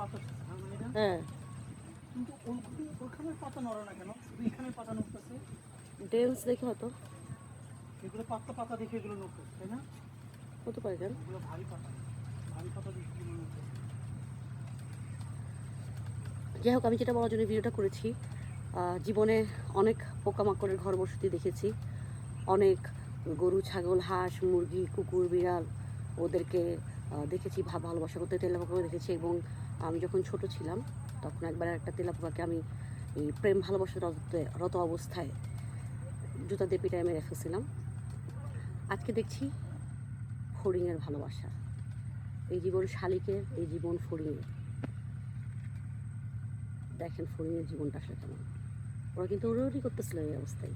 পাতা হ্যাঁ, এটা? কিন্তু ওইখানে পাতা নড়ে না কেন? শুধু এখানে পাতা নড়তেছে? ডেন্স দেখে হতো। এগুলো পাতা পাতা দেখে এগুলো নড়তেছে তাই না? হতে পারে কেন? এগুলো ভারী পাতা। ভারী পাতা দেখে এগুলো নড়তেছে। যাই হোক আমি যেটা বলার জন্য ভিডিওটা করেছি জীবনে অনেক পোকামাকড়ের ঘর বসতি দেখেছি। অনেক গরু ছাগল হাঁস মুরগি কুকুর বিড়াল ওদেরকে দেখেছি ভালোবাসা করতে তেলাপোকাকে দেখেছি এবং আমি যখন ছোট ছিলাম, তখন একবার একটা তেলাপোকাকে আমি, এই প্রেম ভালোবাসা রত অবস্থায় জুতা দিয়ে পিটায় মেরে রেখেছিলাম আজকে দেখছি ফড়িংয়ের ভালোবাসা। এই জীবন শালিকের, এই জীবন ফড়িংয়ের। দেখেন ফড়িংয়ের জীবনটা আসলে কেমন। ওরা কিন্তু উড়ি করতেছিল এই অবস্থায়।